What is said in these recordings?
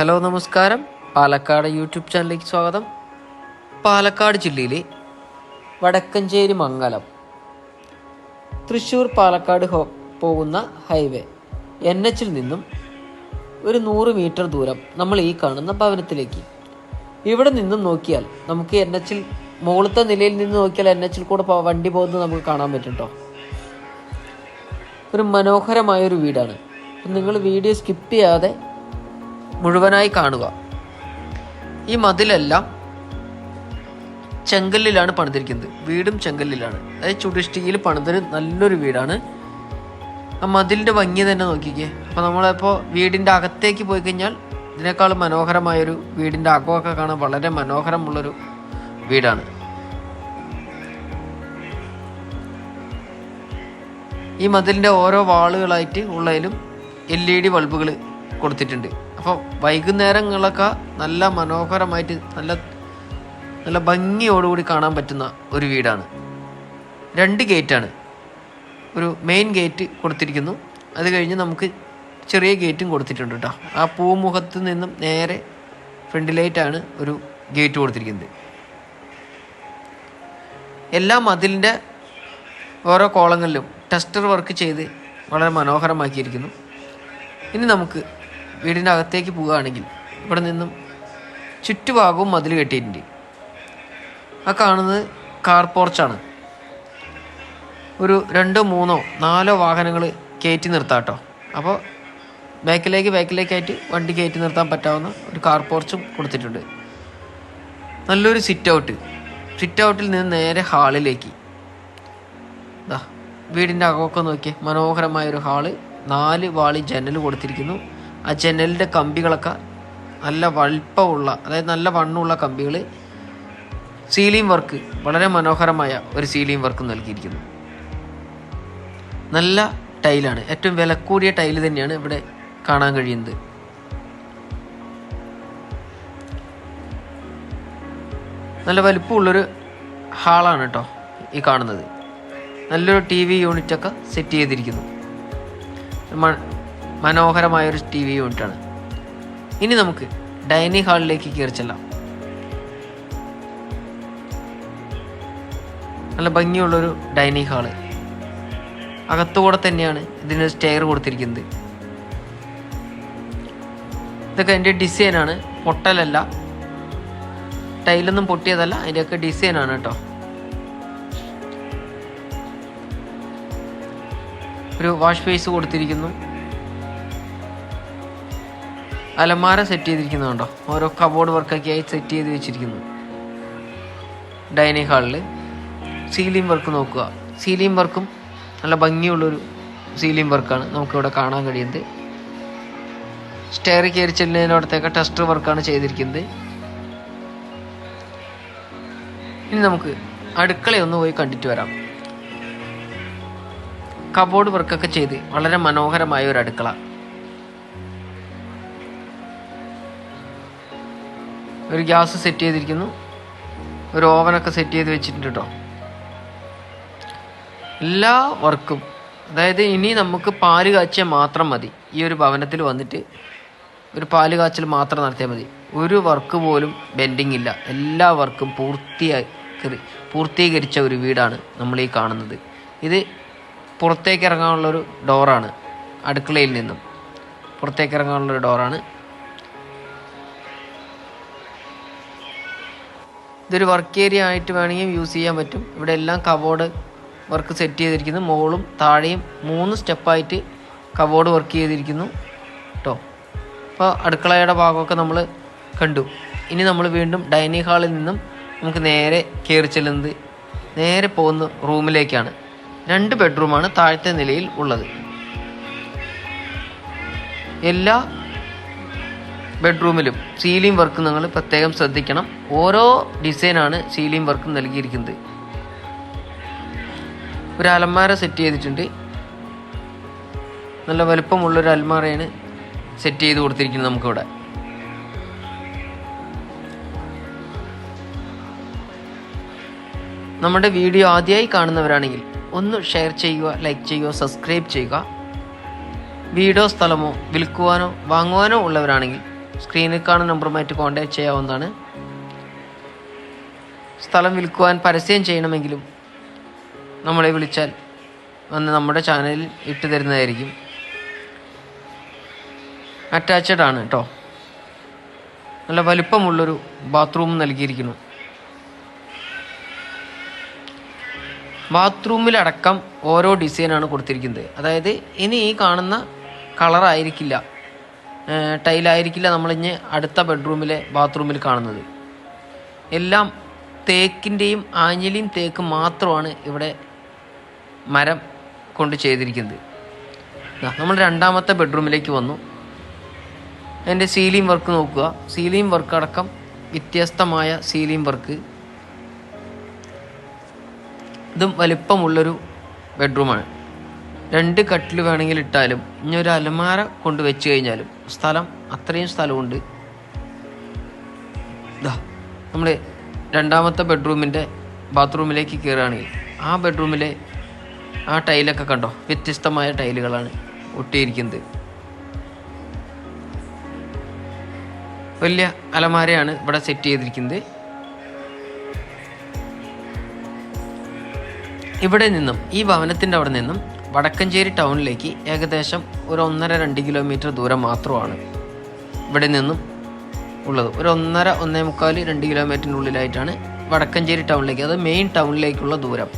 Hello നമസ്കാരം. Palakkad YouTube ചാനലിലേക്ക് സ്വാഗതം. പാലക്കാട് ജില്ലയിലെ വടക്കഞ്ചേരി മംഗലം തൃശ്ശൂർ പാലക്കാട് പോകുന്ന ഹൈവേ എൻ എച്ചിൽ നിന്നും ഒരു നൂറ് മീറ്റർ ദൂരം നമ്മൾ ഈ കാണുന്ന ഭവനത്തിലേക്ക്. ഇവിടെ നിന്നും നോക്കിയാൽ നമുക്ക് എൻ എച്ചിൽ മുകളിലത്തെ നിലയിൽ നിന്ന് നോക്കിയാൽ എൻ എച്ചിൽ കൂടെ വണ്ടി പോകുന്നത് നമുക്ക് കാണാൻ പറ്റും കേട്ടോ ഒരു മനോഹരമായ ഒരു വീടാണ്. നിങ്ങൾ വീഡിയോ സ്കിപ്പ് ചെയ്യാതെ മുഴുവനായി കാണുക. ഈ മതിലെല്ലാം ചെങ്കല്ലിലാണ് പണിതിരിക്കുന്നത്. വീടും ചെങ്കല്ലിലാണ്. അതായത് ചുടിഷ്ടിയിൽ പണിതൊരു നല്ലൊരു വീടാണ്. ആ മതിലിന്റെ ഭംഗി തന്നെ നോക്കിക്കേ. അപ്പോൾ നമ്മളിപ്പോൾ വീടിന്റെ അകത്തേക്ക് പോയി കഴിഞ്ഞാൽ ഇതിനേക്കാൾ മനോഹരമായൊരു വീടിന്റെ അകമൊക്കെ കാണാൻ വളരെ മനോഹരമുള്ളൊരു വീടാണ്. ഈ മതിലിന്റെ ഓരോ വാളുകളായിട്ട് ഉള്ളതിലും എൽ ഇ ഡി ബൾബുകൾ കൊടുത്തിട്ടുണ്ട്. അപ്പോൾ വൈകുന്നേരങ്ങളൊക്കെ നല്ല മനോഹരമായിട്ട് നല്ല നല്ല ഭംഗിയോടുകൂടി കാണാൻ പറ്റുന്ന ഒരു വീടാണ്. രണ്ട് ഗേറ്റാണ്. ഒരു മെയിൻ ഗേറ്റ് കൊടുത്തിരിക്കുന്നു. അത് കഴിഞ്ഞ് നമുക്ക് ചെറിയ ഗേറ്റും കൊടുത്തിട്ടുണ്ട് കേട്ടോ ആ പൂമുഖത്ത് നിന്നും നേരെ ഫ്രണ്ടിലേറ്റാണ് ഒരു ഗേറ്റ് കൊടുത്തിരിക്കുന്നത്. എല്ലാ മതിലിന്റെ ഓരോ കോളങ്ങളിലും ടെസ്റ്റർ വർക്ക് ചെയ്ത് വളരെ മനോഹരമാക്കിയിരിക്കുന്നു. ഇനി നമുക്ക് വീടിന്റെ അകത്തേക്ക് പോവുകയാണെങ്കിൽ ഇവിടെ നിന്നും ചുറ്റുഭാഗവും മതിൽ കെട്ടിയിട്ടുണ്ട്. ആ കാണുന്നത് കാർ പോർച്ചാണ് ഒരു രണ്ടോ മൂന്നോ നാലോ വാഹനങ്ങൾ കയറ്റി നിർത്താം കേട്ടോ അപ്പോൾ ബാക്കിലേക്ക് ബാക്കിലേക്കായിട്ട് വണ്ടി കയറ്റി നിർത്താൻ പറ്റാവുന്ന ഒരു കാർ പോർച്ചും കൊടുത്തിട്ടുണ്ട്. നല്ലൊരു സിറ്റ് ഔട്ട് സിറ്റ് ഔട്ടിൽ നിന്ന് നേരെ ഹാളിലേക്ക്. വീടിന്റെ അകമൊക്കെ നോക്കിയേ മനോഹരമായ ഒരു ഹാൾ. നാല് വാളി ജനൽ കൊടുത്തിരിക്കുന്നു. ആ ജനലിന്റെ കമ്പികളൊക്കെ നല്ല വലുപ്പമുള്ള അതായത് നല്ല വണ്ണമുള്ള കമ്പികൾ സീലിംഗ് വർക്ക് വളരെ മനോഹരമായ ഒരു സീലിംഗ് വർക്ക് നൽകിയിരിക്കുന്നു. നല്ല ടൈലാണ് ഏറ്റവും വില കൂടിയ ടൈൽ തന്നെയാണ് ഇവിടെ കാണാൻ കഴിയുന്നത്. നല്ല വലിപ്പമുള്ളൊരു ഹാളാണ് കേട്ടോ ഈ കാണുന്നത്. നല്ലൊരു ടി വി യൂണിറ്റൊക്കെ സെറ്റ് ചെയ്തിരിക്കുന്നു. മനോഹരമായൊരു ടി വി യൂണിറ്റാണ്. ഇനി നമുക്ക് ഡൈനിങ് ഹാളിലേക്ക് കയറി ചെല്ലാം. നല്ല ഭംഗിയുള്ളൊരു ഡൈനിങ് ഹാൾ. അകത്തുകൂടെ തന്നെയാണ് ഇതിന് സ്റ്റെയർ കൊടുത്തിരിക്കുന്നത്. ഇതൊക്കെ അതിന്റെ ഡിസൈനാണ് പൊട്ടലല്ല. ടൈലൊന്നും പൊട്ടിയതല്ല. അതിന്റെയൊക്കെ ഡിസൈനാണ് കേട്ടോ. ഒരു വാഷ് ഫേസ് കൊടുത്തിരിക്കുന്നു. അലമാര സെറ്റ് ചെയ്തിരിക്കുന്നുണ്ടോ ഓരോ കബോർഡ് വർക്കൊക്കെ ആയി സെറ്റ് ചെയ്ത് വെച്ചിരിക്കുന്നു ഡൈനിങ് ഹാളിൽ സീലിംഗ് വർക്ക് നോക്കുക. സീലിംഗ് വർക്കും നല്ല ഭംഗിയുള്ളൊരു സീലിംഗ് വർക്കാണ് നമുക്കിവിടെ കാണാൻ കഴിയുന്നത്. സ്റ്റെയർ കയറി ചെല്ലുന്നതിനോടത്തേക്ക് ടെസ്റ്റർ വർക്കാണ് ചെയ്തിരിക്കുന്നത്. ഇനി നമുക്ക് അടുക്കളയൊന്ന് പോയി കണ്ടിട്ട് വരാം. കബോർഡ് വർക്കൊക്കെ ചെയ്ത് വളരെ മനോഹരമായ ഒരു അടുക്കള. ഒരു ഗ്യാസ് സെറ്റ് ചെയ്തിരിക്കുന്നു. ഒരു ഓവനൊക്കെ സെറ്റ് ചെയ്ത് വെച്ചിട്ടുണ്ട് കേട്ടോ എല്ലാ വർക്കും അതായത് ഇനി നമുക്ക് പാൽ കാച്ചിയാൽ മാത്രം മതി. ഈ ഒരു ഭവനത്തിൽ വന്നിട്ട് ഒരു പാൽ കാച്ചൽ മാത്രം നടത്തിയാൽ മതി. ഒരു വർക്ക് പോലും ബെൻഡിങ് ഇല്ല. എല്ലാ വർക്കും പൂർത്തിയാക്കി പൂർത്തീകരിച്ച ഒരു വീടാണ് നമ്മൾ ഈ കാണുന്നത്. ഇത് പുറത്തേക്ക് ഇറങ്ങാനുള്ളൊരു ഡോറാണ് അടുക്കളയിൽ നിന്നും പുറത്തേക്ക് ഇറങ്ങാനുള്ളൊരു ഡോറാണ് ഇതൊരു വർക്ക് ഏരിയ ആയിട്ട് വേണമെങ്കിൽ യൂസ് ചെയ്യാൻ പറ്റും. ഇവിടെ എല്ലാം കബോർഡ് വർക്ക് സെറ്റ് ചെയ്തിരിക്കുന്നു. മുകളും താഴെയും മൂന്ന് സ്റ്റെപ്പായിട്ട് കബോർഡ് വർക്ക് ചെയ്തിരിക്കുന്നു. കേട്ടോ അപ്പോൾ അടുക്കളയുടെ ഭാഗമൊക്കെ നമ്മൾ കണ്ടു. ഇനി നമ്മൾ വീണ്ടും ഡൈനിങ് ഹാളിൽ നിന്നും നമുക്ക് നേരെ കയറി ചെല്ലുന്നത് നേരെ പോകുന്ന റൂമിലേക്കാണ്. രണ്ട് ബെഡ്റൂമാണ് താഴത്തെ നിലയിൽ ഉള്ളത്. എല്ലാ ബെഡ്റൂമിലും സീലിംഗ് വർക്ക് നിങ്ങൾ പ്രത്യേകം ശ്രദ്ധിക്കണം. ഓരോ ഡിസൈനാണ് സീലിംഗ് വർക്ക് നൽകിയിരിക്കുന്നത്. ഒരു അലമാര സെറ്റ് ചെയ്തിട്ടുണ്ട്. നല്ല വലുപ്പമുള്ളൊരു അലമാരയാണ് സെറ്റ് ചെയ്ത് കൊടുത്തിരിക്കുന്നത് നമുക്കിവിടെ. നമ്മുടെ വീഡിയോ ആദ്യമായി കാണുന്നവരാണെങ്കിൽ ഒന്ന് ഷെയർ ചെയ്യുക ലൈക്ക് ചെയ്യുക സബ്സ്ക്രൈബ് ചെയ്യുക. വീടോ സ്ഥലമോ വിൽക്കുവാനോ വാങ്ങുവാനോ ഉള്ളവരാണെങ്കിൽ സ്ക്രീനിൽ കാണുന്ന നമ്പറുമായിട്ട് കോൺടാക്ട് ചെയ്യാവുന്നതാണ്. സ്ഥലം വിൽക്കുവാൻ പരസ്യം ചെയ്യണമെങ്കിലും നമ്മളെ വിളിച്ചാൽ വന്ന് നമ്മുടെ ചാനലിൽ ഇട്ട് തരുന്നതായിരിക്കും. അറ്റാച്ചഡ് ആണ് കേട്ടോ നല്ല വലിപ്പമുള്ളൊരു ബാത്റൂം നൽകിയിരിക്കുന്നു. ബാത്റൂമിലടക്കം ഓരോ ഡിസൈനാണ് കൊടുത്തിരിക്കുന്നത്. അതായത് ഇനി ഈ കാണുന്ന കളറായിരിക്കില്ല ടൈലായിരിക്കില്ല നമ്മളിഞ്ഞ് അടുത്ത ബെഡ്റൂമിലെ ബാത്റൂമിൽ കാണുന്നത്. എല്ലാം തേക്കിന്റെയും ആഞ്ഞിലിയും തേക്ക് മാത്രമാണ് ഇവിടെ മരം കൊണ്ട് ചെയ്തിരിക്കുന്നത്. നമ്മൾ രണ്ടാമത്തെ ബെഡ്റൂമിലേക്ക് വന്നു. എന്റെ സീലിംഗ് വർക്ക് നോക്കുക. സീലിംഗ് വർക്ക് അടക്കം വ്യത്യസ്തമായ സീലിംഗ് വർക്ക്. ഇതും വലിപ്പമുള്ളൊരു ബെഡ്റൂമാണ്. രണ്ട് കട്ടിൽ വേണമെങ്കിൽ ഇട്ടാലും ഇനി ഒരു അലമാര കൊണ്ട് വെച്ച് കഴിഞ്ഞാലും സ്ഥലം അത്രയും സ്ഥലമുണ്ട്. നമ്മൾ രണ്ടാമത്തെ ബെഡ്റൂമിന്റെ ബാത്റൂമിലേക്ക് കയറുകയാണെങ്കിൽ ആ ബെഡ്റൂമിലെ ആ ടൈലൊക്കെ കണ്ടോ? വ്യത്യസ്തമായ ടൈലുകളാണ് ഒട്ടിയിരിക്കുന്നത്. വലിയ അലമാരയാണ് ഇവിടെ സെറ്റ് ചെയ്തിരിക്കുന്നത്. ഇവിടെ നിന്നും ഈ ഭവനത്തിന്റെ അവിടെ നിന്നും വടക്കഞ്ചേരി ടൗണിലേക്ക് ഏകദേശം ഒരു ഒന്നര രണ്ട് കിലോമീറ്റർ ദൂരം മാത്രമാണ് ഇവിടെ നിന്നും ഉള്ളത്. ഒരു ഒന്നര ഒന്നേ മുക്കാൽ രണ്ട് കിലോമീറ്ററിന്റെ ഉള്ളിലായിട്ടാണ് വടക്കഞ്ചേരി ടൗണിലേക്ക് അത് മെയിൻ ടൗണിലേക്കുള്ള ദൂരം.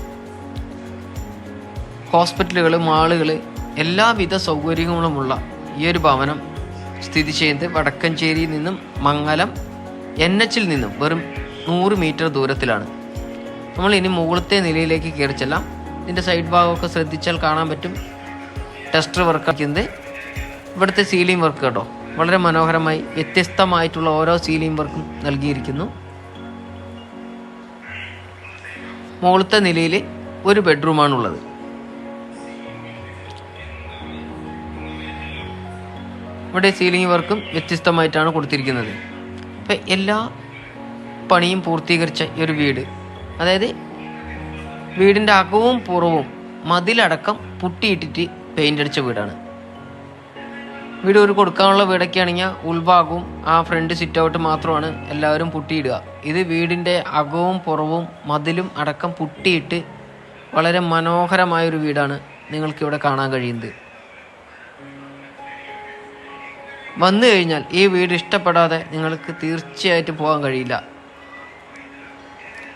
ഹോസ്പിറ്റലുകൾ മാളുകൾ എല്ലാവിധ സൗകര്യങ്ങളുമുള്ള ഈ ഒരു ഭവനം സ്ഥിതി ചെയ്യുന്നത് വടക്കഞ്ചേരിയിൽ നിന്നും മംഗലം എൻ എച്ചിൽ നിന്നും വെറും നൂറ് മീറ്റർ ദൂരത്തിലാണ്. നമ്മൾ ഇനി മുകളിലത്തെ നിലയിലേക്ക് കയറി ചെല്ലാം ഇതിന്റെ സൈഡ് ഭാഗമൊക്കെ ശ്രദ്ധിച്ചാൽ കാണാൻ പറ്റും. ടെസ്റ്റർ വർക്ക് ആക്കുന്നത് ഇവിടുത്തെ സീലിംഗ് വർക്ക് കേട്ടോ. വളരെ മനോഹരമായി വ്യത്യസ്തമായിട്ടുള്ള ഓരോ സീലിംഗ് വർക്കും നൽകിയിരിക്കുന്നു. മുകളിലത്തെ നിലയിൽ ഒരു ബെഡ്റൂമാണുള്ളത് ഇവിടെ സീലിംഗ് വർക്കും വ്യത്യസ്തമായിട്ടാണ് കൊടുത്തിരിക്കുന്നത്. അപ്പം എല്ലാ പണിയും പൂർത്തീകരിച്ച ഒരു വീട് അതായത് വീടിന്റെ അകവും പുറവും മതിലടക്കം പുട്ടിയിട്ടിട്ട് പെയിന്റ് അടിച്ച വീടാണ്. വീട് ഒരു കൊടുക്കാനുള്ള വീടൊക്കെ ആണെങ്കിൽ ഉൾഭാഗവും ആ ഫ്രണ്ട് സിറ്റ് ഔട്ട് മാത്രമാണ് എല്ലാവരും പുട്ടിയിടുക. ഇത് വീടിന്റെ അകവും പുറവും മതിലും അടക്കം പുട്ടിയിട്ട് വളരെ മനോഹരമായൊരു വീടാണ് നിങ്ങൾക്കിവിടെ കാണാൻ കഴിയുന്നത്. വന്നു കഴിഞ്ഞാൽ ഈ വീട് ഇഷ്ടപ്പെടാതെ നിങ്ങൾക്ക് തീർച്ചയായിട്ടും പോകാൻ കഴിയില്ല.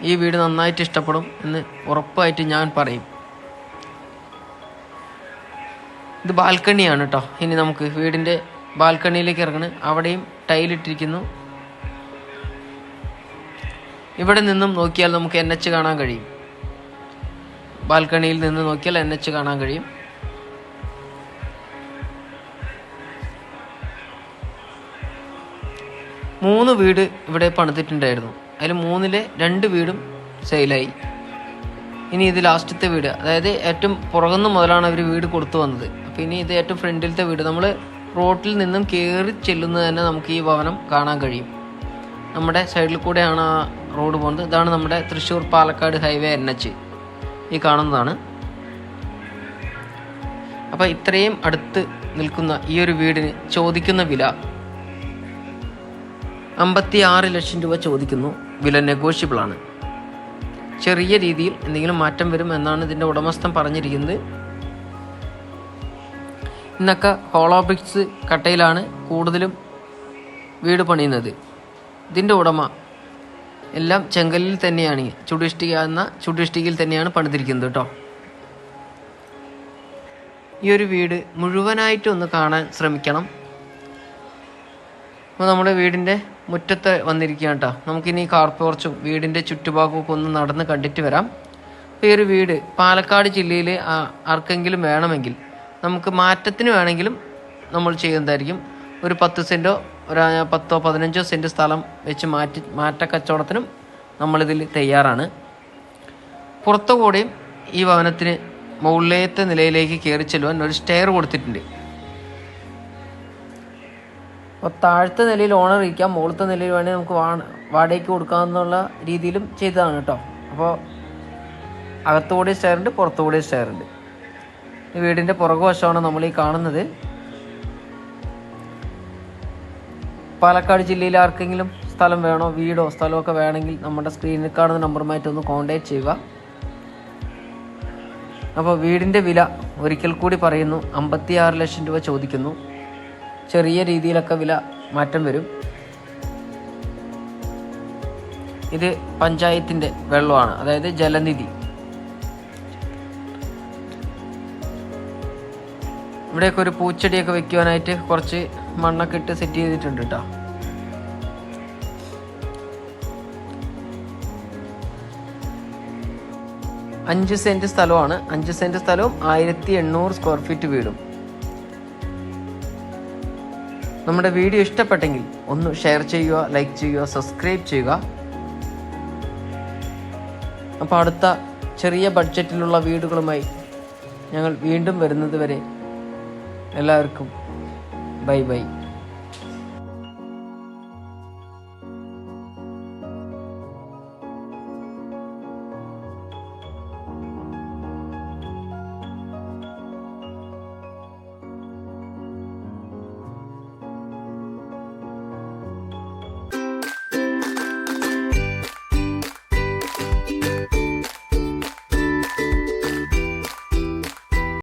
ഈ വീട് നന്നായിട്ട് ഇഷ്ടപ്പെടും എന്ന് ഉറപ്പായിട്ട് ഞാൻ പറയും. ഇത് ബാൽക്കണിയാണ് കേട്ടോ ഇനി നമുക്ക് വീടിന്റെ ബാൽക്കണിയിലേക്ക് ഇറങ്ങണം. അവിടെയും ടൈലിട്ടിരിക്കുന്നു ഇവിടെ നിന്നും നോക്കിയാൽ നമുക്ക് എൻ എച്ച് കാണാൻ കഴിയും. ബാൽക്കണിയിൽ നിന്ന് നോക്കിയാൽ എൻ എച്ച് കാണാൻ കഴിയും. മൂന്ന് വീട് ഇവിടെ പണിതിട്ടുണ്ടായിരുന്നു. അതിൽ മൂന്നിലെ രണ്ട് വീടും സെയിലായി. ഇനി ഇത് ലാസ്റ്റത്തെ വീട്. അതായത് ഏറ്റവും പുറകുന്ന മുതലാണ് അവർ വീട് കൊടുത്തു വന്നത്. അപ്പോൾ ഇനി ഇത് ഏറ്റവും ഫ്രണ്ടിലത്തെ വീട്. നമ്മൾ റോട്ടിൽ നിന്നും കയറി ചെല്ലുന്നത് തന്നെ നമുക്ക് ഈ ഭവനം കാണാൻ കഴിയും. നമ്മുടെ സൈഡിൽ കൂടെയാണ് ആ റോഡ് പോകുന്നത്. ഇതാണ് നമ്മുടെ Thrissur Palakkad highway N H ഈ കാണുന്നതാണ്. അപ്പോൾ ഇത്രയും അടുത്ത് നിൽക്കുന്ന ഈ ഒരു വീടിന് ചോദിക്കുന്ന വില അമ്പത്തി ആറ് ലക്ഷം രൂപ ചോദിക്കുന്നു. വില നെഗോഷ്യബിൾ ആണ്. ചെറിയ രീതിയിൽ എന്തെങ്കിലും മാറ്റം വരും എന്നാണ് ഇതിന്റെ ഉടമസ്ഥൻ പറഞ്ഞിരിക്കുന്നത്. ഇന്നൊക്കെ ഹോളോ ബ്രിക്സ് കട്ടയിലാണ് കൂടുതലും വീട് പണിയുന്നത്. ഇതിന്റെ ഉടമ എല്ലാം ചെങ്കലിൽ തന്നെയാണ് ചുടിഷ്ടിക എന്ന ചുടിഷ്ടികയിൽ തന്നെയാണ് പണിതിരിക്കുന്നത് കേട്ടോ. ഈ ഒരു വീട് മുഴുവനായിട്ട് ഒന്ന് കാണാൻ ശ്രമിക്കണം. അപ്പോൾ നമ്മുടെ വീടിന്റെ മുറ്റത്ത് വന്നിരിക്കുകയാണ് കേട്ടോ നമുക്കിനി കാർ പോർച്ചും വീടിന്റെ ചുറ്റുഭാഗവും ഒക്കെ ഒന്ന് നടന്ന് കണ്ടിട്ട് വരാം. അപ്പോൾ ഈ ഒരു വീട് പാലക്കാട് ജില്ലയിൽ ആർക്കെങ്കിലും വേണമെങ്കിൽ നമുക്ക് മാറ്റത്തിന് വേണമെങ്കിലും നമ്മൾ ചെയ്യുന്നതായിരിക്കും. ഒരു പത്ത് സെന്റോ ഒരു പത്തോ പതിനഞ്ചോ സെന്റ് സ്ഥലം വെച്ച് മാറ്റി മാറ്റ കച്ചവടത്തിനും നമ്മളിതിൽ തയ്യാറാണ്. പുറത്തു കൂടെയും ഈ ഭവനത്തിന് മുകളിലത്തെ നിലയിലേക്ക് കയറി ചെല്ലുവാൻ ഒരു സ്റ്റെയർ കൊടുത്തിട്ടുണ്ട്. അപ്പോൾ താഴത്തെ നിലയിൽ ഓണർ ഇരിക്കാം മുകളത്തെ നിലയിൽ വേണമെങ്കിൽ നമുക്ക് വാ വാടകയ്ക്ക് കൊടുക്കാമെന്നുള്ള രീതിയിലും ചെയ്തതാണ് കേട്ടോ. അപ്പോൾ അകത്തുകൂടി സ്റ്റയറുണ്ട് പുറത്തുകൂടി സ്റ്റെയർ ഉണ്ട് ഈ വീടിന്റെ പുറകുവശമാണ് നമ്മൾ ഈ കാണുന്നത്. പാലക്കാട് ജില്ലയിൽ ആർക്കെങ്കിലും സ്ഥലം വേണോ വീടോ സ്ഥലമോ ഒക്കെ വേണമെങ്കിൽ നമ്മുടെ സ്ക്രീനിൽ കാണുന്ന നമ്പറുമായിട്ട് ഒന്ന് കോൺടാക്ട് ചെയ്യുക. അപ്പോൾ വീടിന്റെ വില ഒരിക്കൽ കൂടി പറയുന്നു അമ്പത്തി ആറ് ലക്ഷം രൂപ ചോദിക്കുന്നു. ചെറിയ രീതിയിലൊക്കെ വില മാറ്റം വരും. ഇത് പഞ്ചായത്തിന്റെ വെള്ളമാണ് അതായത് ജലനിധി. ഇവിടെയൊക്കെ ഒരു പൂച്ചെടിയൊക്കെ വെക്കുവാനായിട്ട് കുറച്ച് മണ്ണൊക്കെ ഇട്ട് സെറ്റ് ചെയ്തിട്ടുണ്ട് കേട്ടോ അഞ്ച് സെന്റ് സ്ഥലമാണ്. അഞ്ച് സെന്റ് സ്ഥലവും ആയിരത്തി എണ്ണൂറ് സ്ക്വയർ ഫീറ്റ് വീടും. നമ്മുടെ വീഡിയോ ഇഷ്ടപ്പെട്ടെങ്കിൽ ഒന്ന് ഷെയർ ചെയ്യുക ലൈക്ക് ചെയ്യുക സബ്സ്ക്രൈബ് ചെയ്യുക. അപ്പോൾ അടുത്ത ചെറിയ ബഡ്ജറ്റിലുള്ള വീടുകളുമായി ഞങ്ങൾ വീണ്ടും വരുന്നത് വരെ എല്ലാവർക്കും ബൈ ബൈ.